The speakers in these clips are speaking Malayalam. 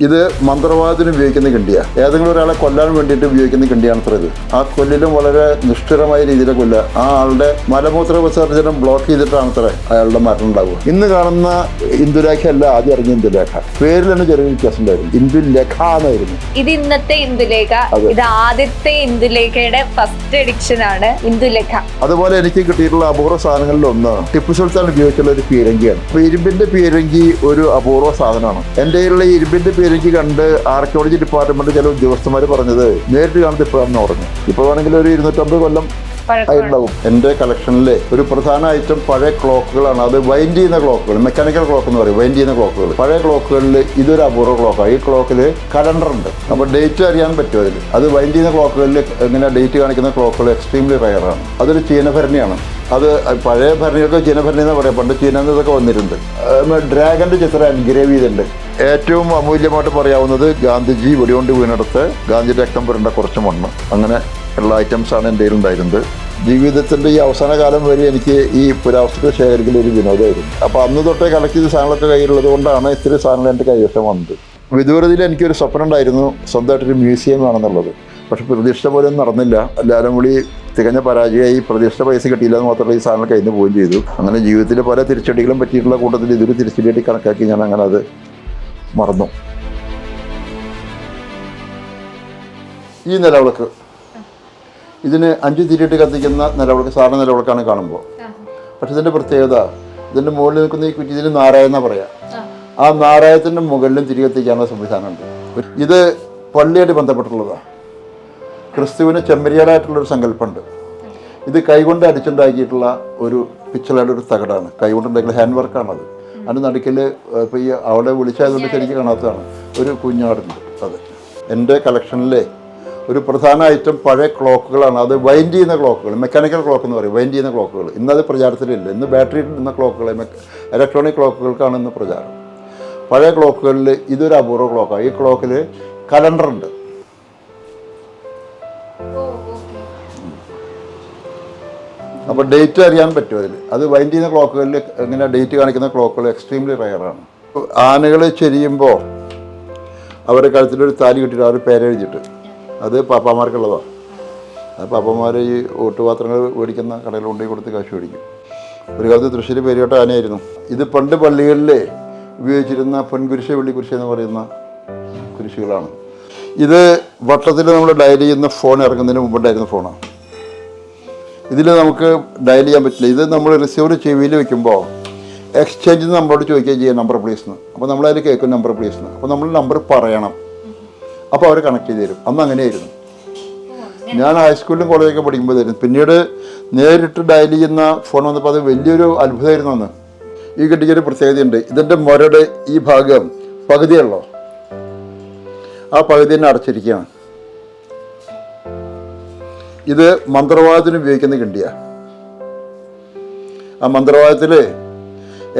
ഇത് മന്ത്രവാദത്തിന് ഉപയോഗിക്കുന്ന കിണ്ടിയാണ് ഏതെങ്കിലും ഒരാളെ കൊല്ലാൻ വേണ്ടിയിട്ട് ഉപയോഗിക്കുന്ന കിണ്ടിയാണ് അത്ര ഇത്. ആ കൊല്ലിലും വളരെ നിഷ്ഠുരമായ രീതിയിൽ കൊല്ലുക ആ ആളുടെ മലമൂത്ര വിസർജനം ബ്ലോക്ക് ചെയ്തിട്ടാണ് അത്ര അയാളുടെ മരണം ഉണ്ടാവുക. ഇന്ന് കാണുന്ന ഇന്ദുലേഖ അല്ല ആദ്യം ഇറങ്ങിയ ഇന്ദുലേഖ. പേരിൽ തന്നെ ചെറിയ വ്യത്യാസം ഉണ്ടായിരുന്നു. ഇന്ദുലേഖ എന്നായിരുന്നു. ഇത് ഇന്നത്തെ ഇന്ദുലേഖ. ഇത് ആദ്യത്തെ ഇന്ദുലേഖയുടെ ഫസ്റ്റ് എഡിക്ഷൻ ആണ് ഇന്ദുലേഖ. അതുപോലെ എനിക്ക് കിട്ടിയിട്ടുള്ള അപൂർവ സാധനങ്ങളിൽ ഒന്ന് ടിപ്പു സുൽത്താൻ ഉപയോഗിച്ചുള്ള ഒരു പീരങ്കിയാണ്. അപ്പൊ ഇരുമ്പിന്റെ പീരങ്കി ഒരു അപൂർവ സാധനമാണ്. എന്റെ ഈ ഇരുമ്പിന്റെ പീരങ്കി കണ്ട് ആർക്കിയോളജി ഡിപ്പാർട്ട്മെന്റ് ചില ഉദ്യോഗസ്ഥന്മാർ പറഞ്ഞത് നേരിട്ട് കാണുന്നത് ഇപ്പോഴാണെന്ന് പറഞ്ഞു. ഇപ്പോൾ വേണമെങ്കിൽ ഒരു ഇരുന്നൂറ്റമ്പത് കൊല്ലം ആയിട്ടുണ്ടാവും എന്റെ കളക്ഷനിലെ ഒരു പ്രധാന ഐറ്റം പഴയ ക്ലോക്കുകളാണ്. അത് വൈൻഡ് ചെയ്യുന്ന ക്ലോക്കുകൾ മെക്കാനിക്കൽ ക്ലോക്ക് എന്ന് പറയും വൈൻഡ് ചെയ്യുന്ന ക്ലോക്കുകൾ. പഴയ ക്ലോക്കുകളിൽ ഇതൊരു അപൂർവ ക്ലോക്കാണ് ഈ ക്ലോക്കിൽ കലണ്ടർ ഉണ്ട്. അപ്പോൾ ഡേറ്റ് അറിയാൻ പറ്റും അതിൽ അത് വൈൻഡ് ചെയ്യുന്ന ക്ലോക്കുകളിൽ ഇങ്ങനെ ഡേറ്റ് കാണിക്കുന്ന ക്ലോക്കുകൾ എക്സ്ട്രീംലി റയറാണ് അതൊരു ചീനഭരണിയാണ് അത് പഴയ ഭരണികൾക്ക് ചീനഭരണി എന്ന് പറയാം. പണ്ട് ചീന ഇതൊക്കെ വന്നിട്ടുണ്ട്. ഡ്രാഗന്റെ ചിത്രം എൻഗ്രേവ് ചെയ്തിട്ടുണ്ട്. ഏറ്റവും അമൂല്യമായിട്ട് പറയാവുന്നത് ഗാന്ധിജി വെടികൊണ്ട് വീണെടുത്ത് ഗാന്ധി രക്തം പുരണ്ട കുറച്ച് മണ്ണ്. അങ്ങനെ ഉള്ള ഐറ്റംസാണ് എന്റെ ഉണ്ടായിരുന്നത്. ജീവിതത്തിന്റെ ഈ അവസാന കാലം വരെ എനിക്ക് ഈ പുരാവസ്തുക്കൾ ശേഖരിക്കുന്ന ഒരു വിനോദമായിരുന്നു. അപ്പോൾ അന്ന് തൊട്ടേ കളക്ട് ചെയ്ത സാധനങ്ങളൊക്കെ കയ്യിലുള്ളത് കൊണ്ടാണ് ഇത്തിരി സാധനങ്ങൾ എന്റെ കൈവശം വന്നത്. വിദൂരതയിൽ എനിക്കൊരു സ്വപ്നം ഉണ്ടായിരുന്നു സ്വന്തമായിട്ടൊരു മ്യൂസിയം ആണെന്നുള്ളത് പക്ഷെ പ്രതീക്ഷിച്ച പോലെ ഒന്നും നടന്നില്ല. എല്ലാവരും കൂടി തികഞ്ഞ പരാജയമായി പ്രതീക്ഷിച്ച പൈസ കിട്ടിയില്ല എന്ന് മാത്രമല്ല ഈ സാധനം നിന്ന് പോവുകയും ചെയ്തു. അങ്ങനെ ജീവിതത്തിൽ പല തിരിച്ചടികളും പറ്റിയിട്ടുള്ള കൂട്ടത്തിൽ ഇതൊരു തിരിച്ചടിയായിട്ട് കണക്കാക്കി ഞാൻ അങ്ങനെ അത് മറന്നു. ഈ നിലവിളക്ക്. ഇതിന് അഞ്ച് തിരിയിട്ട് കത്തിക്കുന്ന നിലവിളക്ക് സാധാരണ നിലവിളക്കാണ് കാണുമ്പോൾ. പക്ഷെ ഇതിന്റെ പ്രത്യേകത ഇതിന്റെ മുകളിൽ നിൽക്കുന്ന ഈ കുറ്റി ഇതിന് നാരായണ പറയാം. ആ നാരായണത്തിന്റെ മുകളിലും തിരി കത്തിക്കാനുള്ള സംവിധാനമുണ്ട്. ഇത് പള്ളിയായിട്ട് ബന്ധപ്പെട്ടുള്ളതാണ് ക്രിസ്തുവിന് ചെമ്മരിയാലായിട്ടുള്ളൊരു സങ്കല്പമുണ്ട്. ഇത് കൈകൊണ്ട് അടിച്ചുണ്ടാക്കിയിട്ടുള്ള ഒരു പിച്ചളയുടെ ഒരു തകടാണ്. കൈകൊണ്ടുണ്ടാക്കിയ ഹാൻഡ് വർക്കാണത് അതിന് നടുക്കിൽ ഇപ്പോൾ ഈ അവിടെ വിളിച്ചായതുകൊണ്ട് ശരിക്കും കാണാത്തതാണ്. ഒരു കുഞ്ഞാടുണ്ട് അത്. എന്റെ കളക്ഷനിലെ ഒരു പ്രധാന ഐറ്റം പഴയ ക്ലോക്കുകളാണ് അത് വൈൻഡ് ചെയ്യുന്ന ക്ലോക്കുകൾ മെക്കാനിക്കൽ ക്ലോക്ക് എന്ന് പറയും വൈൻഡ് ചെയ്യുന്ന ക്ലോക്കുകൾ ഇന്നത് പ്രചാരത്തിലില്ല. ഇന്ന് ബാറ്ററി ഇടുന്ന ക്ലോക്കുകൾ ഇലക്ട്രോണിക് ക്ലോക്കുകൾക്കാണ് ഇന്ന് പ്രചാരം. പഴയ ക്ലോക്കുകളിൽ ഇതൊരു അപൂർവ ക്ലോക്കാണ് ഈ ക്ലോക്കിൽ കലണ്ടർ ഉണ്ട്. അപ്പോൾ ഡേറ്റ് അറിയാൻ പറ്റും അതിൽ അത് വൈൻഡ് ചെയ്യുന്ന ക്ലോക്കുകളിൽ ഇങ്ങനെ ഡേറ്റ് കാണിക്കുന്ന ക്ലോക്കുകൾ എക്സ്ട്രീംലി റയറാണ് ആനകൾ ചെരിയുമ്പോൾ അവരുടെ കഴുത്തിലൊരു താലി കിട്ടിയിട്ട് അവർ പേരെഴുതിയിട്ട് അത് പാപ്പാമാർക്കുള്ളതാണ് അത് പാപ്പന്മാർ ഈ ഓട്ടുപാത്രങ്ങൾ മേടിക്കുന്ന കടയിൽ കൊണ്ടുപോയി കൊടുത്ത് കാശ് മേടിക്കും. ഒരു കാലത്ത് തൃശ്ശൂർ പേരുകേട്ട ആനയായിരുന്നു. ഇത് പണ്ട് പള്ളികളിൽ ഉപയോഗിച്ചിരുന്ന പൊൻകുരിശ് വെള്ളിക്കുരിശ് എന്ന് പറയുന്ന കുരിശുകളാണ്. ഇത് വട്ടത്തിൽ നമ്മൾ ഡയൽ ചെയ്യുന്ന ഫോൺ ഇറങ്ങുന്നതിന് മുമ്പുണ്ടായിരുന്ന ഫോണാണ് ഇതിൽ നമുക്ക് ഡയൽ ചെയ്യാൻ പറ്റില്ല. ഇത് നമ്മൾ റിസീവർ ചെവിയിൽ വെക്കുമ്പോൾ എക്സ്ചേഞ്ച് നമ്പറോട് ചോദിക്കുകയും ചെയ്യാം നമ്പർ പ്ലീസ് എന്ന് അപ്പോൾ നമ്മളതിൽ കേൾക്കും നമ്പർ പ്ലീസ് എന്ന് അപ്പോൾ നമ്മൾ നമ്പർ പറയണം. അപ്പോൾ അവരെ കണക്ട് ചെയ്ത് തരും. അന്ന് അങ്ങനെയായിരുന്നു. ഞാൻ ഹൈസ്കൂളിലും കോളേജൊക്കെ പഠിക്കുമ്പോഴായിരുന്നു. പിന്നീട് നേരിട്ട് ഡയൽ ചെയ്യുന്ന ഫോൺ വന്നപ്പോൾ അത് വലിയൊരു അത്ഭുതമായിരുന്നു അന്ന്. ഈ കെട്ടിക്കൊരു പ്രത്യേകതയുണ്ട്. ഇതിന്റെ മുരയുടെ ഈ ഭാഗം പകുതിയുള്ളോ ആ പകുതി തന്നെ അടച്ചിരിക്കുകയാണ്. ഇത് മന്ത്രവാദത്തിന് ഉപയോഗിക്കുന്ന കിണ്ടിയ ആ മന്ത്രവാദത്തിൽ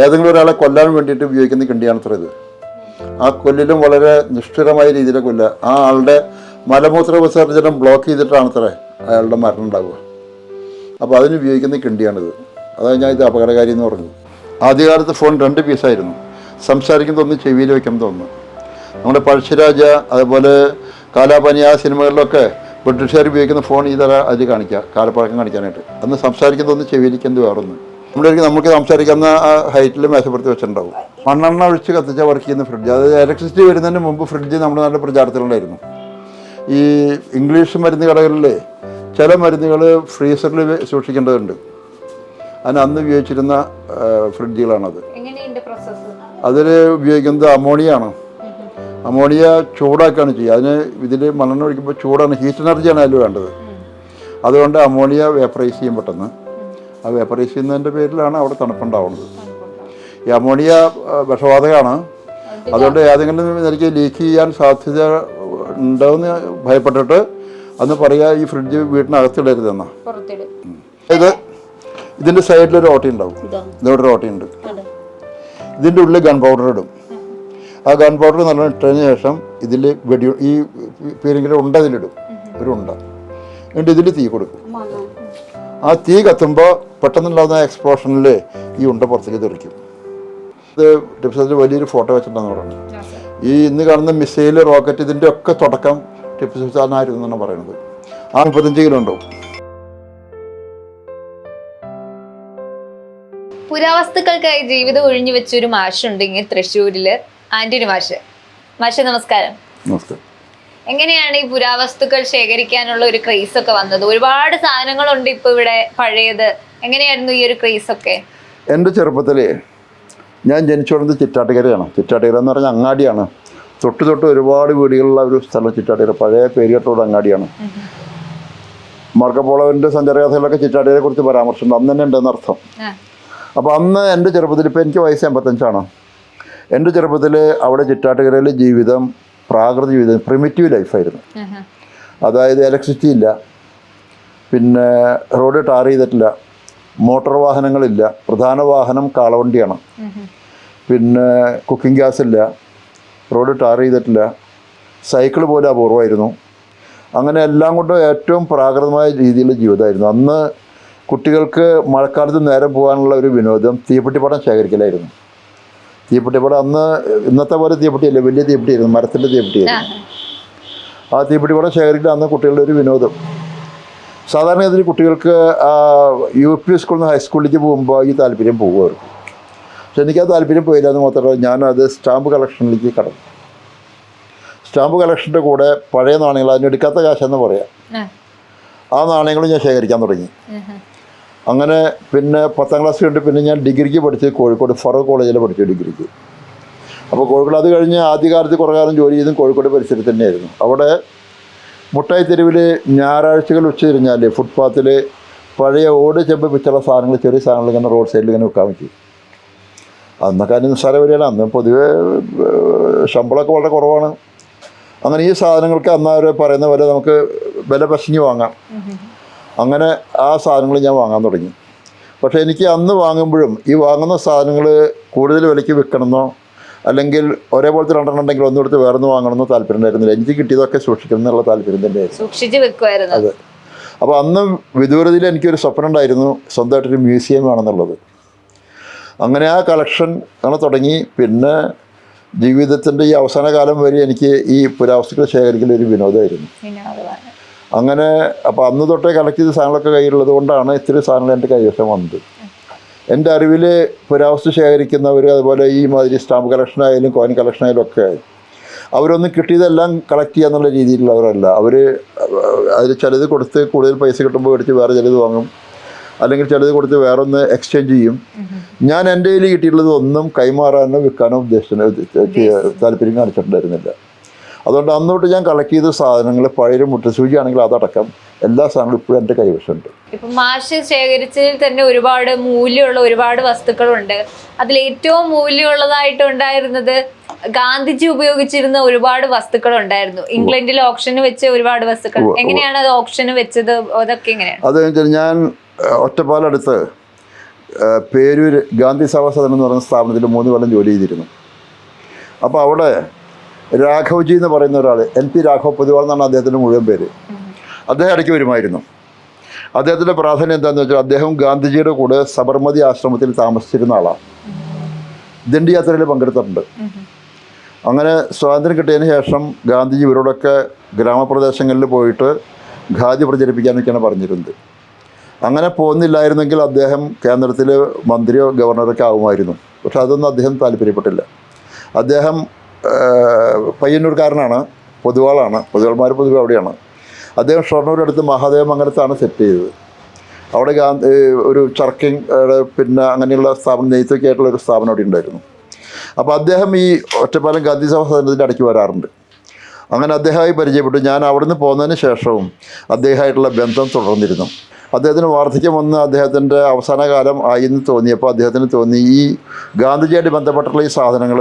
ഏതെങ്കിലും ഒരാളെ കൊല്ലാൻ വേണ്ടിയിട്ട് ഉപയോഗിക്കുന്ന കിണ്ടിയാണ് അത്ര ഇത്. ആ കൊല്ലിലും വളരെ നിഷ്ഠുരമായ രീതിയിലെ കൊല്ലുക ആ ആളുടെ മലമൂത്ര വിസർജനം ബ്ലോക്ക് ചെയ്തിട്ടാണ് അത്ര അയാളുടെ മരണം ഉണ്ടാവുക. അപ്പോൾ അതിന് ഉപയോഗിക്കുന്ന കിണ്ടിയാണിത്. അതാണ് ഞാൻ ഇത് അപകടകാരി എന്ന് പറഞ്ഞു. ആദ്യകാലത്ത് ഫോൺ രണ്ട് പീസായിരുന്നു. സംസാരിക്കുന്ന ഒന്ന് ചെവിയിൽ വെക്കുന്നത് ഒന്ന് നമ്മുടെ പഴശ്ശിരാജ അതുപോലെ കാലാപാനി ആ സിനിമകളിലൊക്കെ ബ്രിട്ടീഷുകാർ ഉപയോഗിക്കുന്ന ഫോൺ ഈ തര അതിൽ കാണിക്കുക കാലപ്പഴക്കം കാണിക്കാനായിട്ട്. അന്ന് സംസാരിക്കുന്നത് ഒന്ന് എന്ത് വേറൊന്ന്. നമ്മളൊരിക്കൽ നമുക്ക് സംസാരിക്കുന്ന ആ ഹൈറ്റിൽ മേശപ്പുറത്ത് വെച്ചിട്ടുണ്ടാവും. മണ്ണെണ്ണ ഒഴിച്ച് കത്തിച്ച വർക്ക് ചെയ്യുന്ന ഫ്രിഡ്ജ് അതായത് ഇലക്ട്രിസിറ്റി വരുന്നതിന് മുമ്പ് ഫ്രിഡ്ജ് നമ്മുടെ നല്ല പ്രചാരത്തിലുണ്ടായിരുന്നു. ഈ ഇംഗ്ലീഷ് മരുന്ന് കടകളിൽ ചില മരുന്നുകൾ ഫ്രീസറിൽ സൂക്ഷിക്കേണ്ടതുണ്ട്. അതിന് അന്ന് ഉപയോഗിച്ചിരുന്ന ഫ്രിഡ്ജുകളാണത് അതിൽ ഉപയോഗിക്കുന്നത് അമോണിയാണ്. അമോണിയ ചൂടാക്കുകയാണ് ചെയ്യുക. അതിന് ഇതിൽ മണ്ണെണ്ണ ഒഴിക്കുമ്പോൾ ചൂടാണ്. ഹീറ്റ് എനർജിയാണ് അതിൽ വേണ്ടത്. അതുകൊണ്ട് അമോണിയ വേപ്പറൈസ് ചെയ്യും പെട്ടെന്ന്. ആ വേപ്പറൈസ് ചെയ്യുന്നതിന്റെ പേരിലാണ് അവിടെ തണുപ്പുണ്ടാവുന്നത് ഈ അമോണിയ വിഷവാതകമാണ് അതുകൊണ്ട് ഏതെങ്കിലും നിലയ്ക്ക് ലീക്ക് ചെയ്യാൻ സാധ്യത ഉണ്ടോയെന്ന് ഭയപ്പെട്ടിട്ട് അന്ന് പറയുക ഈ ഫ്രിഡ്ജ് വീട്ടിനകത്തിടരുതെന്നാ ഇത് ഇതിന്റെ സൈഡിൽ ഒരു ഓട്ടി ഉണ്ടാവും ഇതോടെ ഒരു ഓട്ടയുണ്ട് ഇതിന്റെ ഉള്ളിൽ ഗൺ പൗഡർ ഇടും ആ ഗൺ പൗഡർ നല്ലോണം ഇട്ടതിന് ശേഷം ഇതിൽ വെടി ഈ പീരെങ്കിലും ഉണ്ട ഇതിലിടും ഒരു ഉണ്ട എന്നിട്ട് ഇതിൽ തീ കൊടുക്കും ആ തീ കത്തുമ്പോൾ പെട്ടെന്നുണ്ടാകുന്ന എക്സ്പ്ലോഷനിൽ ഈ ഉണ്ട പുറത്തേക്ക് തെറിക്കും. ഇത് ടിപ്സത്തിൽ വലിയൊരു ഫോട്ടോ വെച്ചിട്ടുണ്ടെന്ന് പറഞ്ഞു ഈ ഇന്ന് കാണുന്ന മിസൈൽ റോക്കറ്റ് ഇതിന്റെ ഒക്കെ തുടക്കം ടിപ്പു സുൽത്താനായിരുന്നു എന്നാണ് പറയുന്നത്. ആ മുപ്പത്തഞ്ച് കിലോ ഉണ്ടാവും പുരാവസ്തുക്കൾക്കായി ജീവിതം ഒഴിഞ്ഞു വെച്ച ഒരു ഇങ്ങനെ തൃശ്ശൂരിൽ ആന്റണി മാഷ്. മാഷ് നമസ്കാരം. നമസ്കാരം. എങ്ങനെയാണ് ഈ പുരാവസ്തുക്കൾ ശേഖരിക്കാനുള്ള ഒരു ക്രേസ് ഒക്കെ വന്നത്? ഒരുപാട് സാധനങ്ങളുണ്ട് ഇപ്പൊ ഇവിടെ പഴയത്. എങ്ങനെയായിരുന്നു ഈ ഒരു ക്രേസ് ഒക്കെ? എന്റെ ചെറുപ്പത്തിൽ ഞാൻ ജനിച്ചു വളർന്നത് ചിറ്റാട്ടുകരയാണ്. ചിറ്റാട്ടുകര എന്ന് പറഞ്ഞാൽ അങ്ങാടിയാണ്. തൊട്ട് തൊട്ട് ഒരുപാട് വീടുകളുള്ള ഒരു സ്ഥലം ചിറ്റാട്ടുകര. പഴയ പേരുകെട്ടോട് അങ്ങാടിയാണ്. മാർക്കപ്പോളവിന്റെ സഞ്ചാരകഥയിലൊക്കെ ചിറ്റാട്ടുകരെ കുറിച്ച് പരാമർശമുണ്ട്. അന്ന് തന്നെ ഉണ്ടെന്ന് അർത്ഥം. അപ്പൊ അപ്പോൾ അന്ന് എന്റെ ചെറുപ്പത്തിൽ ഇപ്പോൾ എനിക്ക് വയസ്സ് എൺപത്തഞ്ചാണ്. എന്റെ ചെറുപ്പത്തിൽ അവിടെ ചിറ്റാട്ടുകരയിലെ ജീവിതം പ്രാകൃത ജീവിതം പ്രിമിറ്റീവ് ലൈഫായിരുന്നു. അതായത് ഇലക്ട്രിസിറ്റി ഇല്ല. പിന്നെ റോഡ് ടാർ ചെയ്തിട്ടില്ല. മോട്ടോർ വാഹനങ്ങളില്ല. പ്രധാന വാഹനം കാളവണ്ടിയാണ്. പിന്നെ കുക്കിംഗ് ഗ്യാസ് ഇല്ല. റോഡ് ടാർ ചെയ്തിട്ടില്ല. സൈക്കിൾ പോലെ അപൂർവമായിരുന്നു. അങ്ങനെ എല്ലാം കൊണ്ടും ഏറ്റവും പ്രാകൃതമായ രീതിയിലുള്ള ജീവിതമായിരുന്നു. അന്ന് കുട്ടികൾക്ക് മഴക്കാലത്ത് നേരം പോകാനുള്ള ഒരു വിനോദം തീപ്പെട്ടിപ്പടം ശേഖരിക്കലായിരുന്നു. തീപ്പെട്ടിപ്പടം അന്ന് ഇന്നത്തെ പോലെ തീപ്പെട്ടിയല്ല വലിയ തീപ്പെട്ടിയായിരുന്നു മരത്തിന്റെ തീപ്പെട്ടിയായിരുന്നു. ആ തീപ്പെട്ടി ഇവിടെ ശേഖരിക്കൽ അന്ന് കുട്ടികളുടെ ഒരു വിനോദം. സാധാരണഗതിയിൽ കുട്ടികൾക്ക് യു പി സ്കൂളിൽ നിന്ന് ഹൈസ്കൂളിലേക്ക് പോകുമ്പോൾ ഈ താല്പര്യം പോകുമായിരുന്നു. പക്ഷെ എനിക്ക് ആ താല്പര്യം പോയില്ല എന്ന് മാത്രമല്ല ഞാനത് സ്റ്റാമ്പ് കളക്ഷനിലേക്ക് കടന്നു. സ്റ്റാമ്പ് കളക്ഷന്റെ കൂടെ പഴയ നാണയങ്ങൾ അതിനെടുക്കാത്ത കാശെന്ന് പറയാം. ആ, നാണയങ്ങളും ഞാൻ ശേഖരിക്കാൻ തുടങ്ങി. അങ്ങനെ പിന്നെ പത്താം ക്ലാസ് കഴിഞ്ഞിട്ട് പിന്നെ ഞാൻ ഡിഗ്രിക്ക് പഠിച്ചത് കോഴിക്കോട് ഫറൂഖ് കോളേജിൽ പഠിച്ചു ഡിഗ്രിക്ക്. അപ്പോൾ കോഴിക്കോട് അത് കഴിഞ്ഞ് ആദ്യകാലത്ത് കുറേ കാലം ജോലി ചെയ്തും കോഴിക്കോട് പരിസരത്ത് തന്നെയായിരുന്നു. അവിടെ മുട്ടായി തെരുവിൽ ഞായറാഴ്ചകൾ വെച്ച് കഴിഞ്ഞാൽ ഫുട്പാത്തിൽ പഴയ ഓട് ചെമ്പ് പിച്ചുള്ള സാധനങ്ങൾ ചെറിയ സാധനങ്ങൾ ഇങ്ങനെ റോഡ് സൈഡിൽ ഇങ്ങനെ വെക്കാൻ പറ്റി. അന്നൊക്കെ അതിന് നിസ്സാര വിലയാണ് അന്ന് പൊതുവേ ശമ്പളമൊക്കെ വളരെ കുറവാണ്. അങ്ങനെ ഈ സാധനങ്ങൾക്ക് അന്നവർ പറയുന്ന പോലെ നമുക്ക് വില പശിഞ്ഞ് വാങ്ങാം. അങ്ങനെ ആ സാധനങ്ങൾ ഞാൻ വാങ്ങാൻ തുടങ്ങി. പക്ഷേ എനിക്ക് അന്ന് വാങ്ങുമ്പോഴും ഈ വാങ്ങുന്ന സാധനങ്ങൾ കൂടുതൽ വിലയ്ക്ക് വിൽക്കണമെന്നോ അല്ലെങ്കിൽ ഒരേപോലത്തെ രണ്ടെണ്ണം ഉണ്ടെങ്കിൽ ഒന്നെടുത്ത് ഒന്ന് വാങ്ങണമെന്നോ താല്പര്യം ഉണ്ടായിരുന്നില്ല. എനിക്ക് കിട്ടിയതൊക്കെ സൂക്ഷിക്കണം എന്നുള്ള താല്പര്യം തന്നെയായിരുന്നു സൂക്ഷിച്ച് വെക്കുമായിരുന്നു അതെ. അപ്പോൾ അന്ന് വിദൂരതയിൽ എനിക്കൊരു സ്വപ്നം ഉണ്ടായിരുന്നു. സ്വന്തമായിട്ടൊരു മ്യൂസിയം വേണമെന്നുള്ളത്. അങ്ങനെ ആ കളക്ഷൻ അങ്ങനെ തുടങ്ങി. പിന്നെ ജീവിതത്തിന്റെ ഈ അവസാന കാലം വരെ എനിക്ക് ഈ പുരാവസ്തുക്കൾ ശേഖരിക്കൽ ഒരു വിനോദമായിരുന്നു അങ്ങനെ അപ്പോൾ അന്ന് തൊട്ടേ കളക്ട് ചെയ്ത സാധനങ്ങളൊക്കെ കയ്യിലുള്ളത് കൊണ്ടാണ് ഇത്തിരി സാധനങ്ങൾ എന്റെ കൈവശം വന്നത്. എന്റെ അറിവിൽ പുരാവസ്തു ശേഖരിക്കുന്നവർ അതുപോലെ ഈ മാതിരി സ്റ്റാമ്പ് കളക്ഷനായാലും കോയിൻ കളക്ഷൻ ആയാലും ഒക്കെ അവരൊന്നും കിട്ടിയതെല്ലാം കളക്ട് ചെയ്യാന്നുള്ള രീതിയിലുള്ളവരല്ല. അവർ അതിൽ ചിലത് കൊടുത്ത് കൂടുതൽ പൈസ കിട്ടുമ്പോൾ മേടിച്ച് വേറെ ചിലത് വാങ്ങും. അല്ലെങ്കിൽ ചിലത് കൊടുത്ത് വേറെ ഒന്ന് എക്സ്ചേഞ്ച് ചെയ്യും. ഞാൻ എന്റെ കയ്യിൽ കിട്ടിയിട്ടുള്ളത് ഒന്നും കൈമാറാനോ വിൽക്കാനോ ഉദ്ദേശിച്ചു താല്പര്യം കാണിച്ചിട്ടുണ്ടായിരുന്നില്ല. അതുകൊണ്ട് അന്നോട്ട് ഞാൻ കളക്ട് ചെയ്ത സാധനങ്ങൾ പഴയ മുട്ടസൂചി ആണെങ്കിൽ അതടക്കം എല്ലാ സാധനങ്ങളും ഇപ്പോഴും എന്റെ കൈവശമുണ്ട്. ഇപ്പം മാഷ് ശേഖരിച്ചതിൽ തന്നെ ഒരുപാട് മൂല്യമുള്ള ഒരുപാട് വസ്തുക്കളുണ്ട്. അതിൽ ഏറ്റവും മൂല്യമുള്ളതായിട്ട് ഉണ്ടായിരുന്നത് ഗാന്ധിജി ഉപയോഗിച്ചിരുന്ന ഒരുപാട് വസ്തുക്കൾ ഉണ്ടായിരുന്നു ഇംഗ്ലണ്ടിൽ ഓപ്ഷന് വെച്ച ഒരുപാട് വസ്തുക്കൾ. എങ്ങനെയാണ് അത് ഓപ്ഷന് വെച്ചത്? അതൊക്കെ എങ്ങനെയാണ്? അത് ഞാൻ ഒറ്റപ്പാലടുത്ത് പേരൂര് പേരൂർ ഗാന്ധി സഭാ സദനം എന്ന് പറയുന്ന സ്ഥാപനത്തിൽ മൂന്ന് കൊല്ലം ജോലി ചെയ്തിരുന്നു. അപ്പോൾ അവിടെ രാഘവ്ജി എന്ന് പറയുന്ന ഒരാൾ എൻ പി രാഘവ് പൊതുവാൾ എന്നാണ് അദ്ദേഹത്തിന്റെ മുഴുവൻ പേര്. അദ്ദേഹം ഇടയ്ക്ക് വരുമായിരുന്നു. അദ്ദേഹത്തിന്റെ പ്രാധാന്യം എന്താണെന്ന് വെച്ചാൽ അദ്ദേഹം ഗാന്ധിജിയുടെ കൂടെ സബർമതി ആശ്രമത്തിൽ താമസിച്ചിരുന്ന ആളാണ്. ദണ്ഡി യാത്രയിൽ പങ്കെടുത്തിട്ടുണ്ട്. അങ്ങനെ സ്വാതന്ത്ര്യം കിട്ടിയതിന് ശേഷം ഗാന്ധിജി ഇവരോടൊക്കെ ഗ്രാമപ്രദേശങ്ങളിൽ പോയിട്ട് ഖാദി പ്രചരിപ്പിക്കാനൊക്കെയാണ് പറഞ്ഞിരുന്നത്. അങ്ങനെ പോകുന്നില്ലായിരുന്നെങ്കിൽ അദ്ദേഹം കേന്ദ്രത്തിൽ മന്ത്രിയോ ഗവർണറൊക്കെ ആവുമായിരുന്നു. പക്ഷെ അതൊന്നും അദ്ദേഹം താല്പര്യപ്പെട്ടില്ല. അദ്ദേഹം പയ്യന്നൂർക്കാരനാണ് പൊതുവാളാണ് പൊതുവാൾമാർ പൊതുവെ അവിടെയാണ്. അദ്ദേഹം ഷൊർണൂരടുത്ത് മഹാദേവ മംഗലത്താണ് സെറ്റ് ചെയ്തത്. അവിടെ ഗാന്ധി ഒരു ചർക്കിങ് പിന്നെ അങ്ങനെയുള്ള സ്ഥാപനം നെയ്ത്തൊക്കെ ആയിട്ടുള്ള ഒരു സ്ഥാപനം അവിടെ ഉണ്ടായിരുന്നു. അപ്പോൾ അദ്ദേഹം ഈ ഒറ്റപ്പാലം ഗാന്ധി സഭ സദനത്തിന്റെ വരാറുണ്ട്. അങ്ങനെ അദ്ദേഹമായി പരിചയപ്പെട്ടു. ഞാൻ അവിടുന്ന് പോകുന്നതിന് ശേഷവും അദ്ദേഹമായിട്ടുള്ള ബന്ധം തുടർന്നിരുന്നു. അദ്ദേഹത്തിന് വാർദ്ധക്യം വന്ന് അദ്ദേഹത്തിന്റെ അവസാന കാലം ആയി എന്ന് തോന്നിയപ്പോൾ അദ്ദേഹത്തിന് തോന്നി ഈ ഗാന്ധിജിയായിട്ട് ബന്ധപ്പെട്ടുള്ള ഈ സാധനങ്ങൾ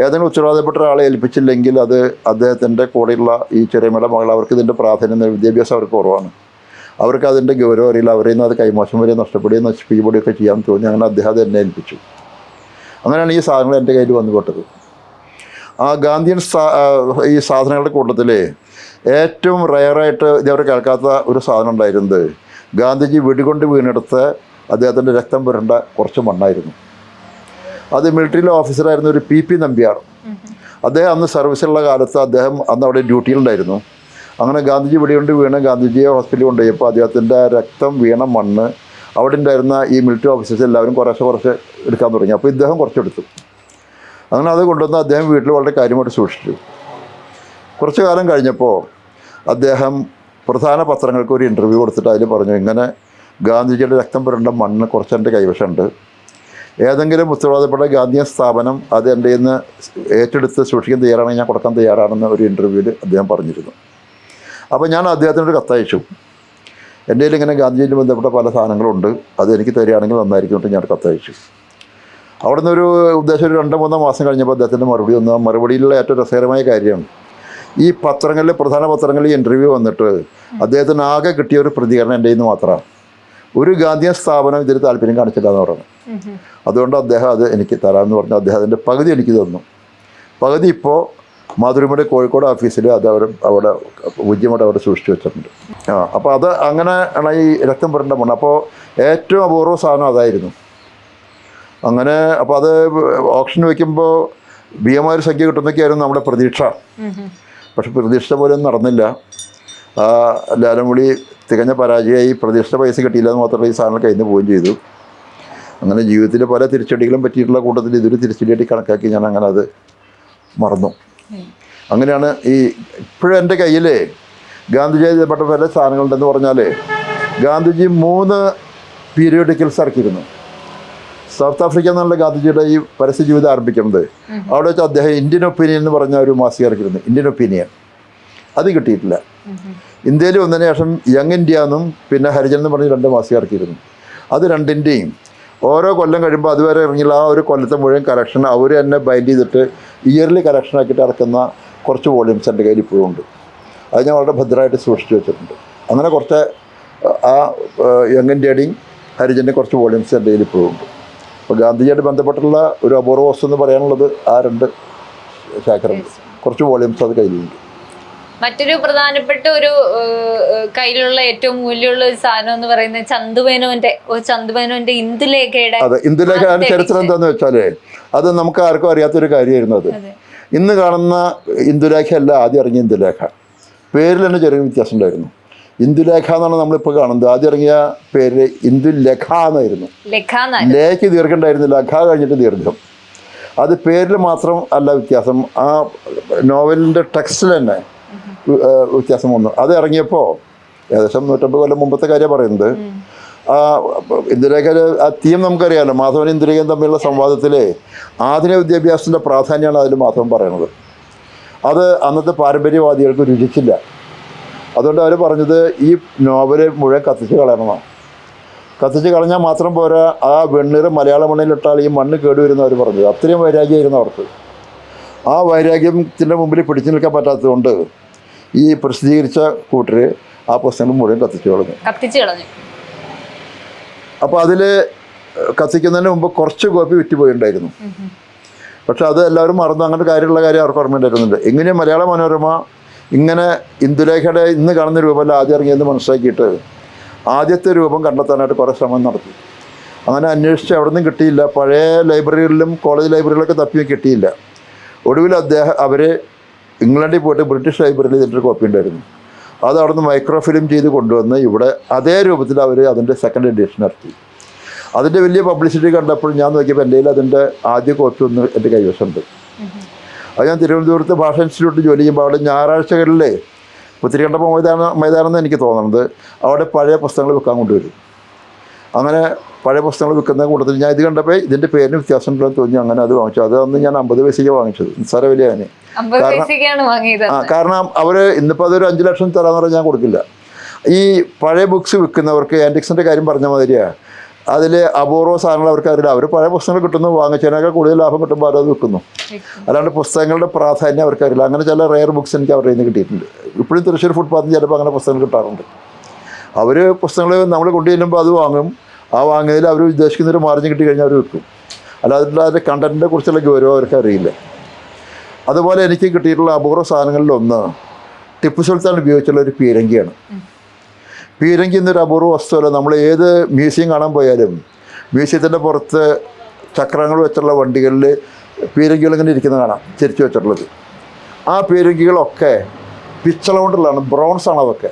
ഏതെങ്കിലും ഉത്തരവാദപ്പെട്ട ഒരാളെ ഏൽപ്പിച്ചില്ലെങ്കിൽ അത് അദ്ദേഹത്തിന്റെ കൂടെയുള്ള ഈ ചെറിയമയുടെ മകൾ അവർക്ക് ഇതിന്റെ പ്രാധാന്യം വിദ്യാഭ്യാസം അവർക്ക് കുറവാണ്. അവർക്ക് അതിന്റെ ഗൗരവം അറിയില്ല. അവരിൽ നിന്ന് അത് കൈമോശം വരെ നഷ്ടപ്പെടുകയും നശിപ്പിക്കപ്പെടുകയൊക്കെ ചെയ്യാൻ തോന്നി. അങ്ങനെ അദ്ദേഹം അത് എന്നെ ഏൽപ്പിച്ചു. അങ്ങനെയാണ് ഈ സാധനങ്ങൾ എന്റെ കയ്യിൽ വന്നുപെട്ടത്. ആ ഗാന്ധിയൻ ഈ സാധനങ്ങളുടെ കൂട്ടത്തിൽ ഏറ്റവും റയറായിട്ട് ഇതേവരെ കേൾക്കാത്ത ഒരു സാധനം ഉണ്ടായിരുന്നത് ഗാന്ധിജി വെടികൊണ്ട് വീണെടുത്ത് അദ്ദേഹത്തിന്റെ രക്തം പുരണ്ട കുറച്ച് മണ്ണായിരുന്നു. അത് മിലിറ്ററിയിലെ ഓഫീസറായിരുന്ന ഒരു പി പി നമ്പ്യാർ. അദ്ദേഹം അന്ന് സർവീസിലുള്ള കാലത്ത് അദ്ദേഹം അന്ന് അവിടെ ഡ്യൂട്ടിയിലുണ്ടായിരുന്നു അങ്ങനെ ഗാന്ധിജി വെടികൊണ്ട് വീണ് ഗാന്ധിജിയെ ഹോസ്പിറ്റലിൽ കൊണ്ടുപോയപ്പോൾ അദ്ദേഹത്തിന്റെ രക്തം വീണ മണ്ണ് അവിടെ ഉണ്ടായിരുന്ന ഈ മിലിറ്ററി ഓഫീസേഴ്സ് എല്ലാവരും കുറേശ്ശെ കുറച്ച് എടുക്കാൻ തുടങ്ങി. അപ്പോൾ ഇദ്ദേഹം കുറച്ചെടുത്തു. അങ്ങനെ അത് കൊണ്ടുവന്ന് അദ്ദേഹം വീട്ടിൽ വളരെ കാര്യമായിട്ട് സൂക്ഷിച്ചു. കുറച്ച് കാലം കഴിഞ്ഞപ്പോൾ അദ്ദേഹം പ്രധാന പത്രങ്ങൾക്ക് ഒരു ഇന്റർവ്യൂ കൊടുത്തിട്ട് അതിൽ പറഞ്ഞു ഇങ്ങനെ ഗാന്ധിജിയുടെ രക്തം പുരണ്ട മണ്ണ് കുറച്ച് എന്റെ കൈവശമുണ്ട്. ഏതെങ്കിലും ഉത്തരവാദപ്പെട്ട ഗാന്ധിയ സ്ഥാപനം അത് എന്റെ നിന്ന് ഏറ്റെടുത്ത് സൂക്ഷിക്കാൻ തയ്യാറാണെങ്കിൽ ഞാൻ കൊടുക്കാൻ തയ്യാറാണെന്ന് ഒരു ഇന്റർവ്യൂവിൽ അദ്ദേഹം പറഞ്ഞിരുന്നു. അപ്പോൾ ഞാൻ അദ്ദേഹത്തിനൊരു കത്തയച്ചു. എന്റെ ഇങ്ങനെ ഗാന്ധിജിയിൽ ബന്ധപ്പെട്ട പല സാധനങ്ങളുണ്ട്. അത് എനിക്ക് തരികയാണെങ്കിൽ നന്നായിരിക്കും ഞാൻ കത്തയച്ചു. അവിടെ നിന്നൊരു ഉദ്ദേശം ഒരു രണ്ടോ മൂന്നോ മാസം കഴിഞ്ഞപ്പോൾ അദ്ദേഹത്തിന്റെ മറുപടി വന്നു. മറുപടിയിലുള്ള ഏറ്റവും രസകരമായ കാര്യം ഈ പത്രങ്ങളിൽ പ്രധാന പത്രങ്ങളിൽ ഇന്റർവ്യൂ വന്നിട്ട് അദ്ദേഹത്തിന് ആകെ കിട്ടിയ ഒരു പ്രതികരണം എന്റെ നിന്ന് മാത്രമാണ്. ഒരു ഗാന്ധിയ സ്ഥാപനം ഇതിൽ താല്പര്യം കാണിച്ചില്ല എന്ന് പറഞ്ഞു. അതുകൊണ്ട് അദ്ദേഹം അത് എനിക്ക് തരാമെന്ന് പറഞ്ഞു. അദ്ദേഹത്തിന്റെ പകുതി എനിക്ക് തന്നു. പകുതി ഇപ്പോൾ മാധുരിമയുടെ കോഴിക്കോട് ഓഫീസിൽ അത് അവർ അവിടെ പൂജ്യമായിട്ട് അവിടെ സൂക്ഷിച്ചു വെച്ചിട്ടുണ്ട്. ആ അപ്പോൾ അത് അങ്ങനെ ആണ് ഈ രക്തം പുരണ്ട മണ്ണ്. അപ്പോൾ ഏറ്റവും അപൂർവ സാധനം അതായിരുന്നു. അങ്ങനെ അപ്പോൾ അത് ഓപ്ഷൻ വയ്ക്കുമ്പോൾ ആർ സംഖ്യ കിട്ടുന്നൊക്കെയായിരുന്നു നമ്മുടെ പ്രതീക്ഷ. പക്ഷെ പ്രതീക്ഷ പോലെ ഒന്നും നടന്നില്ല ലാലമുളി തികഞ്ഞ പരാജയമായി. പ്രതീക്ഷ പൈസ കിട്ടിയില്ല എന്ന് മാത്രമല്ല ഈ സാധനം കഴിഞ്ഞ് പോവുകയും ചെയ്തു. അങ്ങനെ ജീവിതത്തിൽ പല തിരിച്ചടികളും പറ്റിയിട്ടുള്ള കൂട്ടത്തിൽ ഇതൊരു തിരിച്ചടിയായിട്ട് കണക്കാക്കി ഞാൻ അങ്ങനെ അത് മറന്നു. അങ്ങനെയാണ് ഈ ഇപ്പോഴും എന്റെ കയ്യിൽ ഗാന്ധിജി ബന്ധപ്പെട്ട പല സാധനങ്ങളുണ്ടെന്ന് പറഞ്ഞാൽ ഗാന്ധിജി മൂന്ന് പീരിയോഡിക്കൽസ് ഇറക്കിയിരുന്നു സൗത്ത് ആഫ്രിക്ക എന്നുള്ള ഗാന്ധിജിയുടെ ഈ പരസ്യ ജീവിതം ആരംഭിക്കുന്നത്. അവിടെ വെച്ച് അദ്ദേഹം ഇന്ത്യൻ ഒപ്പീനിയൻ എന്ന് പറഞ്ഞ ഒരു മാസിക ഇറക്കിയിരുന്നു. Indian Opinion. അത് കിട്ടിയിട്ടില്ല. ഇന്ത്യയിൽ വന്നതിന് ശേഷം യങ് ഇന്ത്യ എന്നും പിന്നെ ഹരിജൻ എന്ന് പറഞ്ഞ് രണ്ട് മാസിക ഇറക്കിയിരുന്നു. അത് രണ്ടിന്റെയും ഓരോ കൊല്ലം കഴിയുമ്പോൾ അതുവരെ ഇറങ്ങില്ല. ആ ഒരു കൊല്ലത്തെ മുഴുവൻ കളക്ഷൻ അവർ തന്നെ ബൈൻഡ് ചെയ്തിട്ട് ഇയർലി കളക്ഷൻ ആക്കിയിട്ട് ഇറക്കുന്ന കുറച്ച് വോളിയൂംസ് എന്റെ കയ്യിൽ ഇപ്പോഴും ഉണ്ട്. അത് ഞാൻ വളരെ ഭദ്രമായിട്ട് സൂക്ഷിച്ചു വെച്ചിട്ടുണ്ട്. അങ്ങനെ കുറച്ച് ആ യങ് ഇൻഡ്യയുടെയും ഹരിജന്റെ കുറച്ച് വോളിയൂംസ് എന്റെ കയ്യിൽ ഇപ്പോഴും ഉണ്ട്. അപ്പോൾ ഗാന്ധിജിയായിട്ട് ബന്ധപ്പെട്ടുള്ള ഒരു അപൂർവ വസ്തു എന്ന് പറയാനുള്ളത് ആ രണ്ട് ശേഖരം കുറച്ച് വോളിയൂംസ് അത് കയ്യിലുണ്ട്. മറ്റൊരു പ്രധാനപ്പെട്ട ഒരു കയ്യിലുള്ള ഏറ്റവും മൂല്യമുള്ള ഒരു സാധനം എന്ന് പറയുന്നത് ചന്തുമേനോന്റെ ചന്തുമേനോന്റെ ഇന്ദുലേഖയുടെ അതെ ഇന്ദുലേഖ ചരിത്രം എന്താന്ന് വെച്ചാൽ അത് നമുക്ക് ആർക്കും അറിയാത്തൊരു കാര്യമായിരുന്നു അത്. ഇന്ന് കാണുന്ന ഇന്ദുലേഖ അല്ല ആദ്യം ഇറങ്ങിയ ഇന്ദുലേഖ. പേരിൽ തന്നെ ചെറിയ വ്യത്യാസം ഉണ്ടായിരുന്നു. ഇന്ദുലേഖ എന്നാണ് നമ്മളിപ്പോൾ കാണുന്നത്. ആദ്യം ഇറങ്ങിയ പേര് ഇന്ദുലേഖ എന്നായിരുന്നു. ലേഖ ലേക്ക് ദീർഘം ഉണ്ടായിരുന്നു ലഖ കഴിഞ്ഞിട്ട് ദീർഘം. അത് പേരിൽ മാത്രം അല്ല വ്യത്യാസം. ആ നോവലിന്റെ ടെക്സ്റ്റിൽ തന്നെ വ്യത്യാസം വന്നു. അത് ഇറങ്ങിയപ്പോൾ ഏകദേശം നൂറ്റമ്പത് കൊല്ലം മുമ്പത്തെ കാര്യം പറയുന്നത്. ആ ഇന്ദിരേഖ ആ തീം നമുക്കറിയാമല്ലോ മാധവൻ ഇന്ദിരേഖയും തമ്മിലുള്ള സംവാദത്തിൽ ആധുനിക വിദ്യാഭ്യാസത്തിന്റെ പ്രാധാന്യമാണ് അതിൽ മാധവൻ പറയണത്. അത് അന്നത്തെ പാരമ്പര്യവാദികൾക്ക് രുചിച്ചില്ല. അതുകൊണ്ട് അവർ പറഞ്ഞത് ഈ നോവൽ മുഴുവൻ കത്തിച്ച് കളയണമെന്നാണ് കത്തിച്ച് കളഞ്ഞാൽ മാത്രം പോരാ ആ വെണ്ണീർ മലയാള മണ്ണിലിട്ടാൽ ഈ മണ്ണ് കേടുവരുന്ന അവർ പറഞ്ഞത്. അത്രയും വൈരാഗ്യമായിരുന്നു അവർക്ക്. ആ വൈരാഗ്യത്തിന്റെ മുമ്പിൽ പിടിച്ചു നിൽക്കാൻ പറ്റാത്തതുകൊണ്ട് ഈ പ്രസിദ്ധീകരിച്ച കൂട്ടർ ആ പുസ്തകങ്ങൾ മുഴുവൻ കത്തിച്ചു കളഞ്ഞു. കത്തിച്ചു കളഞ്ഞു. അപ്പോൾ അതിൽ കത്തിക്കുന്നതിന് മുമ്പ് കുറച്ച് കോപ്പി വിറ്റുപോയിട്ടുണ്ടായിരുന്നു പക്ഷെ അത് എല്ലാവരും മറന്നു. അങ്ങനത്തെ കാര്യമുള്ള കാര്യം അവർക്ക് ഓർമ്മയുണ്ടായിരുന്നുണ്ട് എങ്ങനെ മലയാള മനോരമ ഇങ്ങനെ ഇന്ദുലേഖയുടെ ഇന്ന് കാണുന്ന രൂപമല്ല ആദ്യം ഇറങ്ങിയെന്ന് മനസ്സിലാക്കിയിട്ട് ആദ്യത്തെ രൂപം കണ്ടെത്താനായിട്ട് കുറേ ശ്രമം നടത്തി. അങ്ങനെ അന്വേഷിച്ച് അവിടെ നിന്നും കിട്ടിയില്ല. പഴയ ലൈബ്രറികളിലും കോളേജ് ലൈബ്രറികളിലൊക്കെ തപ്പിയും കിട്ടിയില്ല. ഒടുവിൽ അദ്ദേഹം അവർ ഇംഗ്ലണ്ടിൽ പോയിട്ട് ബ്രിട്ടീഷ് ലൈബ്രറിയിൽ ഇതിന്റെ ഒരു കോപ്പി ഉണ്ടായിരുന്നു. അത് അവിടുന്ന് നിന്ന് മൈക്രോ ഫിലിം ചെയ്ത് കൊണ്ടുവന്ന് ഇവിടെ അതേ രൂപത്തിൽ അവർ അതിന്റെ സെക്കൻഡ് എഡിഷൻ ഇറക്കി അതിന്റെ വലിയ പബ്ലിസിറ്റി കണ്ടപ്പോൾ ഞാൻ നോക്കിയപ്പോൾ എന്റെ കയ്യിൽ അതിന്റെ ആദ്യ കോപ്പി ഒന്ന് എന്റെ കൈവശമുണ്ട്. അത് ഞാൻ തിരുവനന്തപുരത്ത് ഭാഷ ഇൻസ്റ്റിറ്റ്യൂട്ടിൽ ജോലി ചെയ്യുമ്പോൾ അവിടെ ഞായറാഴ്ചകളിലെ പുത്തിരിക്കണ്ടപ്പോൾ മൈതാനം മൈതാനം എന്ന് എനിക്ക് തോന്നുന്നത് അവിടെ പഴയ പുസ്തകങ്ങൾ വെക്കാൻ കൊണ്ടുവരും. അങ്ങനെ പഴയ പുസ്തകങ്ങൾ വിൽക്കുന്ന കൂട്ടത്തിൽ ഞാൻ ഇത് കണ്ടപ്പോൾ ഇതിന്റെ പേരിന് വ്യത്യാസം ഉണ്ടെന്ന് തോന്നി. അങ്ങനെ അത് വാങ്ങിച്ചു. അത് അന്ന് ഞാൻ അമ്പത് പൈസയ്ക്ക് വാങ്ങിച്ചത്. നിസ്സാര പൈസക്കാണ് വാങ്ങിയത്. ആ കാരണം അവർ ഇന്നിപ്പോൾ അതൊരു അഞ്ച് ലക്ഷം തരാന്ന് പറഞ്ഞാൽ ഞാൻ കൊടുക്കില്ല. ഈ പഴയ ബുക്സ് വിൽക്കുന്നവർക്ക് ആന്റിക്സിന്റെ കാര്യം പറഞ്ഞ മാതിരിയാണ് അതിൽ അപൂർവ സാധനങ്ങൾ അവർക്ക് അറിയില്ല. അവർ പഴയ പുസ്തകങ്ങൾ കിട്ടുന്നു വാങ്ങിച്ചതിനൊക്കെ കൂടുതൽ ലാഭം കിട്ടുമ്പോൾ അവരത് വിൽക്കുന്നു. അല്ലാണ്ട് പുസ്തകങ്ങളുടെ പ്രാധാന്യം അവർക്കറിയില്ല അങ്ങനെ ചില റെയർ ബുക്സ് എനിക്ക് അവരുടെ നിന്ന് കിട്ടിയിട്ടുണ്ട്. ഇപ്പോഴും തൃശ്ശൂർ ഫുട്പാത്തിൽ ചിലപ്പോൾ അങ്ങനെ പുസ്തകങ്ങൾ കിട്ടാറുണ്ട്. അവർ പുസ്തകങ്ങൾ നമ്മൾ കൊണ്ടു ചെല്ലുമ്പോൾ അത് വാങ്ങും. ആ വാങ്ങിയതിൽ അവർ ഉദ്ദേശിക്കുന്ന ഒരു മാർജിൻ കിട്ടി കഴിഞ്ഞാൽ അവർ വിൽക്കും. അല്ലാതെ അതിന്റെ കണ്ടന്റിനെ കുറിച്ചുള്ള ഗൗരവം അവർക്ക് അറിയില്ല. അതുപോലെ എനിക്ക് കിട്ടിയിട്ടുള്ള അപൂർവ സാധനങ്ങളിൽ ഒന്ന് ടിപ്പു സുൽത്താൻ ഉപയോഗിച്ചുള്ള ഒരു പീരങ്കിയാണ്. പീരങ്കി എന്നൊരു അപൂർവ വസ്തുവല്ല നമ്മൾ ഏത് മ്യൂസിയം കാണാൻ പോയാലും മ്യൂസിയത്തിന്റെ പുറത്ത് ചക്രങ്ങൾ വെച്ചുള്ള വണ്ടികളിൽ പീരങ്കികൾ ഇങ്ങനെ ഇരിക്കുന്നത് കാണാം ചിരിച്ചു വെച്ചിട്ടുള്ളത്. ആ പീരങ്കികളൊക്കെ പിച്ചള കൊണ്ടുള്ളതാണ് ബ്രോൺസാണ് അതൊക്കെ.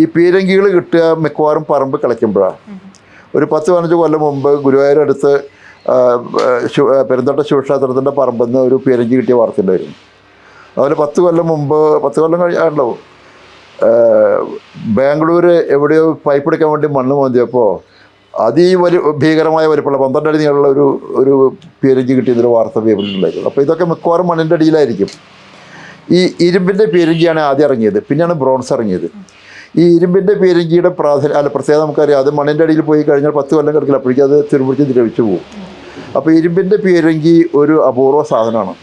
ഈ പീരങ്കികൾ കിട്ടുക മിക്കവാറും പറമ്പ് കളിക്കുമ്പോഴാണ് ഒരു പത്ത് പതിനഞ്ച് കൊല്ലം മുമ്പ് ഗുരുവായൂർ അടുത്ത് പെരുന്തോട്ട ശിവക്ഷേത്രത്തിന്റെ പറമ്പിൽ നിന്ന് ഒരു പീരങ്കി കിട്ടിയ വാർത്തയുണ്ടായിരുന്നു അതുപോലെ പത്ത് കൊല്ലം മുമ്പ് പത്ത് കൊല്ലം കഴിഞ്ഞാണല്ലോ ബാംഗ്ലൂർ എവിടെയോ പൈപ്പ് എടുക്കാൻ വേണ്ടി മണ്ണ് മോന്തിയപ്പോൾ അതിവലി ഭീകരമായ വലിപ്പമുള്ള പന്ത്രണ്ട് അടി നീളമുള്ള ഒരു ഒരു പീരങ്കി കിട്ടിയതിന്റെ വാർത്ത പേപ്പറിലുണ്ടായിരുന്നു അപ്പോൾ ഇതൊക്കെ മിക്കവാറും മണ്ണിന്റെ അടിയിലായിരിക്കും. ഈ ഇരുമ്പിന്റെ പീരങ്കിയാണ് ആദ്യം ഇറങ്ങിയത്. പിന്നെയാണ് ബ്രോൺസ് ഇറങ്ങിയത്. ഈ ഇരുമ്പിന്റെ പീരങ്കിയുടെ പ്രാധാന്യം അല്ല പ്രത്യേകത നമുക്കറിയാം. അത് മണ്ണിന്റെ അടിയിൽ പോയി കഴിഞ്ഞാൽ പത്ത് കൊല്ലം കിടക്കില്ല. അപ്പോഴേക്കും അത് തിരുമുറിച്ച് ദ്രവിച്ചു പോകും. അപ്പോൾ ഇരുമ്പിന്റെ പീരങ്കി ഒരു അപൂർവ സാധനമാണ്.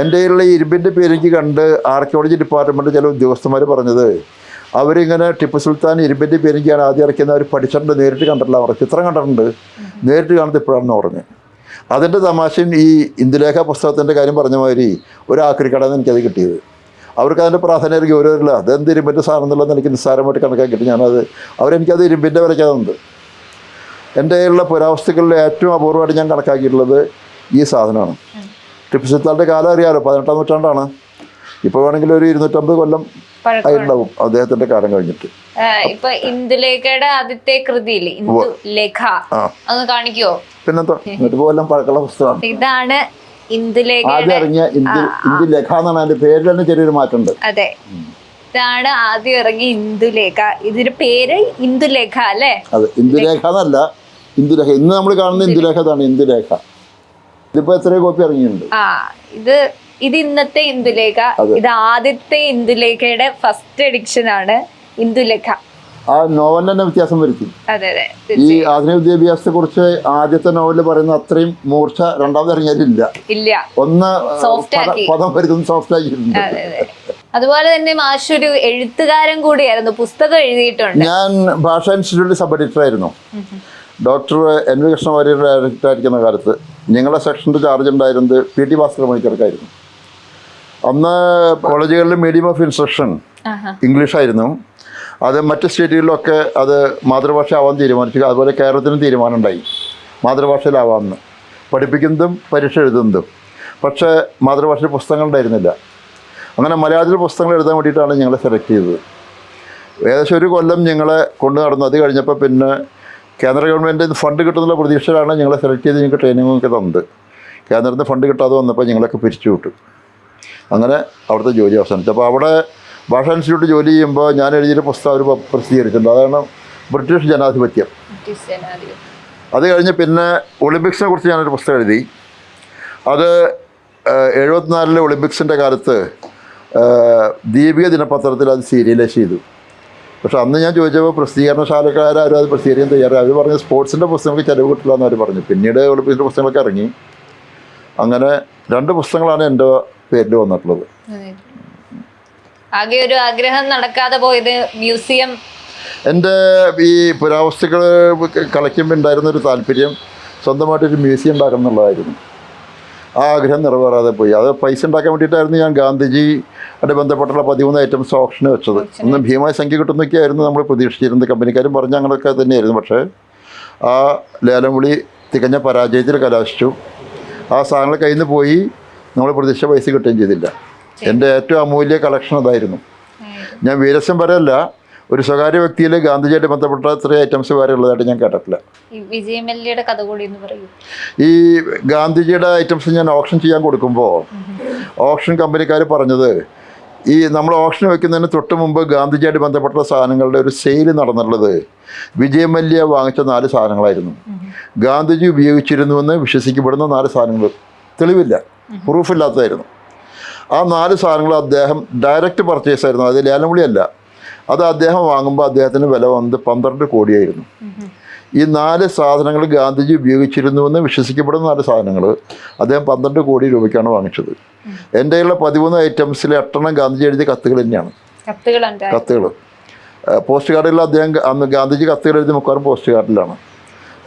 എന്റെ കയ്യിലുള്ള ഈ ഇരുമ്പിന്റെ പീരങ്കി കണ്ട് ആർക്കിയോളജി ഡിപ്പാർട്ട്മെന്റ് ചില ഉദ്യോഗസ്ഥന്മാർ പറഞ്ഞത് അവരിങ്ങനെ ടിപ്പു സുൽത്താൻ ഇരുമ്പിന്റെ പീരങ്കിയാണ് ആദ്യം ഇറക്കിയത് അവർ പഠിച്ചിട്ടുണ്ട് നേരിട്ട് കണ്ടിട്ടില്ല. അവർ ചിത്രം കണ്ടിട്ടുണ്ട്. നേരിട്ട് കാണുന്നത് ഇപ്പോഴാണെന്ന് പറഞ്ഞു. അതിന്റെ തമാശയും ഈ ഇന്ദുലേഖ പുസ്തകത്തിന്റെ കാര്യം പറഞ്ഞ മാതിരി ഒരു ആക്രിക്കടന്ന് എനിക്കത് കിട്ടിയത്. അവർക്ക് അതിന്റെ പ്രാധാന്യം ഗൗരവമില്ല അതെന്ത് ഇരുമ്പിന്റെ സാധനം എന്നുള്ള നിലയ്ക്ക് നിസ്സാരമായിട്ട് കണക്കാക്കിയിട്ട് ഞാനത് അവരെനിക്കത് ഇരുമ്പിന്റെ വിലയ്ക്കാതുണ്ട് എന്റെ കയ്യിലുള്ള പുരാവസ്തുക്കളിൽ ഏറ്റവും അപൂർവമായിട്ട് ഞാൻ കണക്കാക്കിയിട്ടുള്ളത് ഈ സാധനമാണ്. ടിപ്പു സുൽത്താന്റെ കാലം അറിയാമല്ലോ പതിനെട്ടാം നൂറ്റാണ്ടാണ്. ഇപ്പോൾ വേണമെങ്കിൽ ഒരു ഇരുന്നൂറ്റമ്പത് കൊല്ലം ഉണ്ടാവും അദ്ദേഹത്തിന്റെ കാലം കഴിഞ്ഞിട്ട്. ഇപ്പൊ ഇന്ദുലേഖയുടെ ആദ്യത്തെ കൃതിയിൽ ലേഖ ഒന്ന് കാണിക്കുവോ പിന്നെന്തോ കൊല്ലം പഴക്കമുള്ള പുസ്തകമാണ് ഇതാണ് ആദ്യം ഇറങ്ങിയ ഇന്ദു ഇന്ദു ലേഖ എന്നാണ് അതിന്റെ പേരിൽ തന്നെ ചെറിയൊരു മാറ്റമുണ്ട്. അതെ. ഇതാണ് ആദ്യം ഇറങ്ങിയ ഇന്ദുലേഖ. ഇതിന്റെ പേര് ഇന്ദുലേഖ അല്ലേ? അതെ ഇന്ദുലേഖ എന്നല്ല ഇന്ദുലേഖ. ഇന്ന് നമ്മൾ കാണുന്ന ഇന്ദുലേഖ. ഇതാണ് ഇന്ദുലേഖ. ഇതിപ്പോൾ എത്രയോ കോപ്പി ഇറങ്ങിയിട്ടുണ്ട്. ആ ഇത് ഇത് ഇന്നത്തെ ഇന്ദുലേഖ. ഇത് ആദ്യത്തെ ഇന്ദുലേഖയുടെ ഫസ്റ്റ് എഡിക്ഷൻ ആണ് ഇന്ദുലേഖ. ആ നോവലിന് തന്നെ വ്യത്യാസം വരുത്തി ഈ ആധുനിക വിദ്യാഭ്യാസത്തെ കുറിച്ച് ആദ്യത്തെ നോവലിൽ പറയുന്ന അത്രയും മൂർച്ച രണ്ടാമത് ഇറങ്ങിയാലില്ല ഇല്ല. ഒന്ന് പദം വരുത്തും സോഫ്റ്റ് ആക്കിയിട്ടുണ്ട്. അതെ അതെ. അതുപോലെ തന്നെ മാഷൊരു എഴുത്തുകാരൻ കൂടിയായിരുന്നു. പുസ്തകം എഴുതിയിട്ടുണ്ട്. ഞാൻ ഭാഷാ ഇൻസ്റ്റിറ്റ്യൂട്ടിൽ സബ് എഡിറ്റർ ആയിരുന്നു. Doctor N V Krishna Warrier director ആയിരിക്കുന്ന കാലത്ത് ഞങ്ങളുടെ സെക്ഷന്റെ ചാർജ് ഉണ്ടായിരുന്നത് പി ടി ഭാസ്കർ മണിക്കർക്കായിരുന്നു. അന്ന് കോളേജുകളിൽ മീഡിയം ഓഫ് ഇൻസ്ട്രക്ഷൻ. ഇംഗ്ലീഷായിരുന്നു അത് മറ്റ് സ്റ്റേറ്റുകളിലൊക്കെ അത് മാതൃഭാഷ ആവാൻ തീരുമാനിച്ചു. അതുപോലെ കേരളത്തിനും തീരുമാനമുണ്ടായി. മാതൃഭാഷയിലാവാമെന്ന്. പഠിപ്പിക്കുന്നതും പരീക്ഷ എഴുതുന്നതും. പക്ഷേ മാതൃഭാഷയിൽ പുസ്തകങ്ങൾ ഉണ്ടായിരുന്നില്ല അങ്ങനെ മലയാളത്തിൽ പുസ്തകങ്ങൾ എഴുതാൻ വേണ്ടിയിട്ടാണ് ഞങ്ങളെ സെലക്ട് ചെയ്തത്. ഏകദേശം ഒരു കൊല്ലം ഞങ്ങളെ കൊണ്ടു നടന്നു. അത് കഴിഞ്ഞപ്പോൾ പിന്നെ കേന്ദ്ര ഗവൺമെന്റ് ഫണ്ട് കിട്ടുന്ന പ്രതീക്ഷയിലാണ് ഞങ്ങളെ സെലക്ട് ചെയ്ത് ഞങ്ങൾക്ക് ട്രെയിനിങ്ങൊക്കെ തന്നത്. കേന്ദ്രത്തിൽ ഫണ്ട് കിട്ടാതെ വന്നപ്പോൾ ഞങ്ങളൊക്കെ പിരിച്ചു വിട്ടു അങ്ങനെ അവിടുത്തെ ജോലി അവസാനിച്ചു. അപ്പോൾ അവിടെ ഭാഷാ ഇൻസ്റ്റിറ്റ്യൂട്ട് ജോലി ചെയ്യുമ്പോൾ ഞാൻ എഴുതിയൊരു പുസ്തകം അവർ പ്രസിദ്ധീകരിച്ചിട്ടുണ്ട്. അതാണ് ബ്രിട്ടീഷ് ജനാധിപത്യം. അത് കഴിഞ്ഞ് പിന്നെ ഒളിമ്പിക്സിനെ കുറിച്ച് ഞാനൊരു പുസ്തകം എഴുതി. അത് എഴുപത്തിനാലിലെ ഒളിമ്പിക്സിന്റെ കാലത്ത് ദീപിക ദിനപത്രത്തിൽ അത് സീരിയലൈസ് ചെയ്തു. പക്ഷെ അന്ന് ഞാൻ ചോദിച്ചപ്പോൾ പ്രസിദ്ധീകരണശാലക്കാരും അത് പ്രസിദ്ധീകരിക്കാൻ തയ്യാറായി. അവർ പറഞ്ഞു സ്പോർട്സിന്റെ പുസ്തകങ്ങൾക്ക് ചിലവ് കിട്ടില്ല എന്ന് അവർ പറഞ്ഞു പിന്നീട് ഒളിമ്പിക്സിന്റെ പുസ്തകങ്ങളൊക്കെ ഇറങ്ങി. അങ്ങനെ രണ്ട് പുസ്തകങ്ങളാണ് എന്റെ പേരിൽ വന്നിട്ടുള്ളത്. ആകെ ഒരു ആഗ്രഹം നടക്കാതെ പോയത് മ്യൂസിയം. എന്റെ ഈ പുരാവസ്തുക്കൾ കളിക്കുമ്പോൾ ഉണ്ടായിരുന്ന ഒരു താല്പര്യം സ്വന്തമായിട്ടൊരു മ്യൂസിയം ഉണ്ടാക്കണം എന്നുള്ളതായിരുന്നു. ആ ആഗ്രഹം നിറവേറാതെ പോയി. അത് പൈസ ഉണ്ടാക്കാൻ വേണ്ടിയിട്ടായിരുന്നു ഞാൻ ഗാന്ധിജി ആയിട്ട് ബന്ധപ്പെട്ടുള്ള പതിമൂന്ന് ഐറ്റംസ് ഓപ്ഷന് വെച്ചത്. ഇന്ന് ഭീമായ സംഖ്യ കിട്ടുന്നൊക്കെയായിരുന്നു നമ്മൾ പ്രതീക്ഷിച്ചിരുന്നത്. കമ്പനിക്കാരും പറഞ്ഞ അങ്ങനെയൊക്കെ തന്നെയായിരുന്നു. പക്ഷേ ആ ലേലം വിളി തികഞ്ഞ പരാജയത്തിൽ കലാശിച്ചു. ആ സാധനങ്ങൾ കയ്യിൽ നിന്ന് പോയി. നമ്മൾ പ്രതീക്ഷ പൈസ കിട്ടുകയും ചെയ്തില്ല. എന്റെ ഏറ്റവും അമൂല്യ കളക്ഷൻ അതായിരുന്നു. ഞാൻ വീരസം പറയല്ല ഒരു സ്വകാര്യ വ്യക്തിയിൽ ഗാന്ധിജിയായിട്ട് ബന്ധപ്പെട്ട ഇത്രയും ഐറ്റംസ് വേറെ ഉള്ളതായിട്ട് ഞാൻ കേട്ടിട്ടില്ല. ഈ വിജയമല്ലിയുടെ കഥ കൂടി എന്ന് പറയൂ. ഈ ഗാന്ധിജിയുടെ ഐറ്റംസ് ഞാൻ ഓപ്ഷൻ ചെയ്യാൻ കൊടുക്കുമ്പോൾ ഓപ്ഷൻ കമ്പനിക്കാർ പറഞ്ഞത് ഈ നമ്മൾ ഓപ്ഷൻ വെക്കുന്നതിന് തൊട്ട് മുമ്പ് ഗാന്ധിജിയായിട്ട് ബന്ധപ്പെട്ട സാധനങ്ങളുടെ ഒരു സെയിൽ നടന്നിട്ടുള്ളത് വിജയമല്യ വാങ്ങിച്ച നാല് സാധനങ്ങളായിരുന്നു. ഗാന്ധിജി ഉപയോഗിച്ചിരുന്നുവെന്ന് വിശ്വസിക്കപ്പെടുന്ന നാല് സാധനങ്ങൾ തെളിവില്ല പ്രൂഫില്ലാത്തതായിരുന്നു ആ നാല് സാധനങ്ങൾ അദ്ദേഹം ഡയറക്റ്റ് പർച്ചേസ് ആയിരുന്നു. അത് ലേലംവിളിയല്ല അത് അദ്ദേഹം വാങ്ങുമ്പോൾ അദ്ദേഹത്തിന് വില വന്നത് പന്ത്രണ്ട് കോടിയായിരുന്നു. ഈ നാല് സാധനങ്ങൾ ഗാന്ധിജി ഉപയോഗിച്ചിരുന്നുവെന്ന് വിശ്വസിക്കപ്പെടുന്ന നാല് സാധനങ്ങൾ അദ്ദേഹം പന്ത്രണ്ട് കോടി രൂപയ്ക്കാണ് വാങ്ങിച്ചത്. എന്റെ ഉള്ള പതിമൂന്ന് ഐറ്റംസിൽ എട്ടെണ്ണം ഗാന്ധിജി എഴുതിയ കത്തുകൾ തന്നെയാണ്. കത്തുകൾ പോസ്റ്റ് കാർഡിൽ അദ്ദേഹം അന്ന് ഗാന്ധിജി കത്തുകൾ എഴുതി മുക്കാറും പോസ്റ്റ് കാർഡിലാണ്.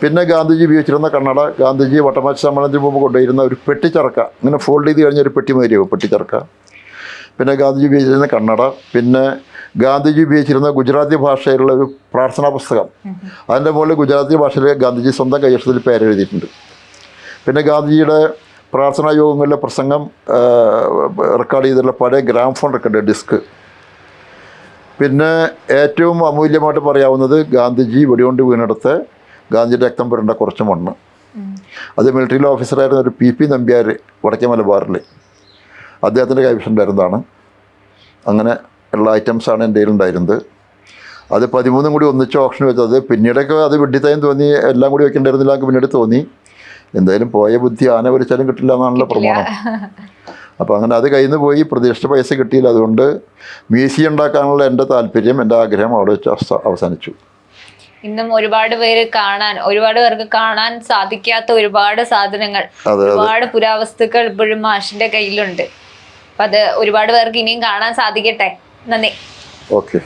പിന്നെ ഗാന്ധിജി ഉപയോഗിച്ചിരുന്ന കണ്ണട ഗാന്ധിജി വട്ടമാച്ച സമ്മേളനത്തിന് മുമ്പ് കൊണ്ടുവരുന്ന ഒരു പെട്ടിച്ചറക്ക ഇങ്ങനെ ഫോൾഡ് ചെയ്ത് കഴിഞ്ഞ ഒരു പെട്ടി മാതിരിയാവും പെട്ടിച്ചറക്ക പിന്നെ ഗാന്ധിജി ഉപയോഗിച്ചിരുന്ന കണ്ണട പിന്നെ ഗാന്ധിജി ഉപയോഗിച്ചിരുന്ന ഗുജറാത്തി ഭാഷയിലുള്ള ഒരു പ്രാർത്ഥനാ പുസ്തകം. അതിന്റെ മുകളിൽ ഗുജറാത്തി ഭാഷയിൽ ഗാന്ധിജി സ്വന്തം കൈയക്ഷരത്തിൽ പേരെഴുതിയിട്ടുണ്ട്. പിന്നെ ഗാന്ധിജിയുടെ പ്രാർത്ഥനാ യോഗങ്ങളിലെ പ്രസംഗം റെക്കോർഡ് ചെയ്തിട്ടുള്ള പഴയ ഗ്രാംഫോൺ റെക്കോർഡ് ഡിസ്ക് പിന്നെ ഏറ്റവും അമൂല്യമായിട്ട് പറയാവുന്നത് ഗാന്ധിജി വെടികൊണ്ട് വീണെടുത്ത് ഗാന്ധിജിയുടെ രക്തം പുരണ്ട കുറച്ച് മണ്ണ്. അത് മിലിറ്ററി ഓഫീസറായിരുന്ന ഒരു പി പി നമ്പ്യാർ വടക്കേ മലബാറിൽ അദ്ദേഹത്തിന്റെ കൈവശമുണ്ടായിരുന്നതാണ് അങ്ങനെ ഉള്ള ഐറ്റംസാണ് എന്റെ കയ്യിലുണ്ടായിരുന്നത്. അത് പതിമൂന്നും കൂടി ഒന്നിച്ച് ഓപ്ഷൻ വെച്ചത്. പിന്നീടൊക്കെ അത് വിഡ്ഢിത്തയം തോന്നി. എല്ലാം കൂടി വെക്കേണ്ടിയിരുന്നില്ല എന്ന് പിന്നീട് തോന്നി. എന്തായാലും പോയ ബുദ്ധി ആന വരിച്ചാലും കിട്ടില്ല എന്നാണല്ലോ പ്രമാണം. അപ്പോൾ അങ്ങനെ അത് കയ്യിൽ നിന്ന് പോയി. പ്രതീക്ഷിച്ച പൈസ കിട്ടിയില്ല. അതുകൊണ്ട് മ്യൂസിയം ഉണ്ടാക്കാനുള്ള എന്റെ താല്പര്യം എന്റെ ആഗ്രഹം അവിടെ വെച്ച് അവസാനിച്ചു. ഇന്നും ഒരുപാട് പേര് കാണാൻ ഒരുപാട് പേർക്ക് കാണാൻ സാധിക്കാത്ത ഒരുപാട് സാധനങ്ങൾ ഒരുപാട് പുരാവസ്തുക്കൾ ഇപ്പോഴും മാഷിന്റെ കയ്യിലുണ്ട്. അപ്പൊ അത് ഒരുപാട് പേർക്ക് ഇനിയും കാണാൻ സാധിക്കട്ടെ. നന്ദി. ഓക്കെ.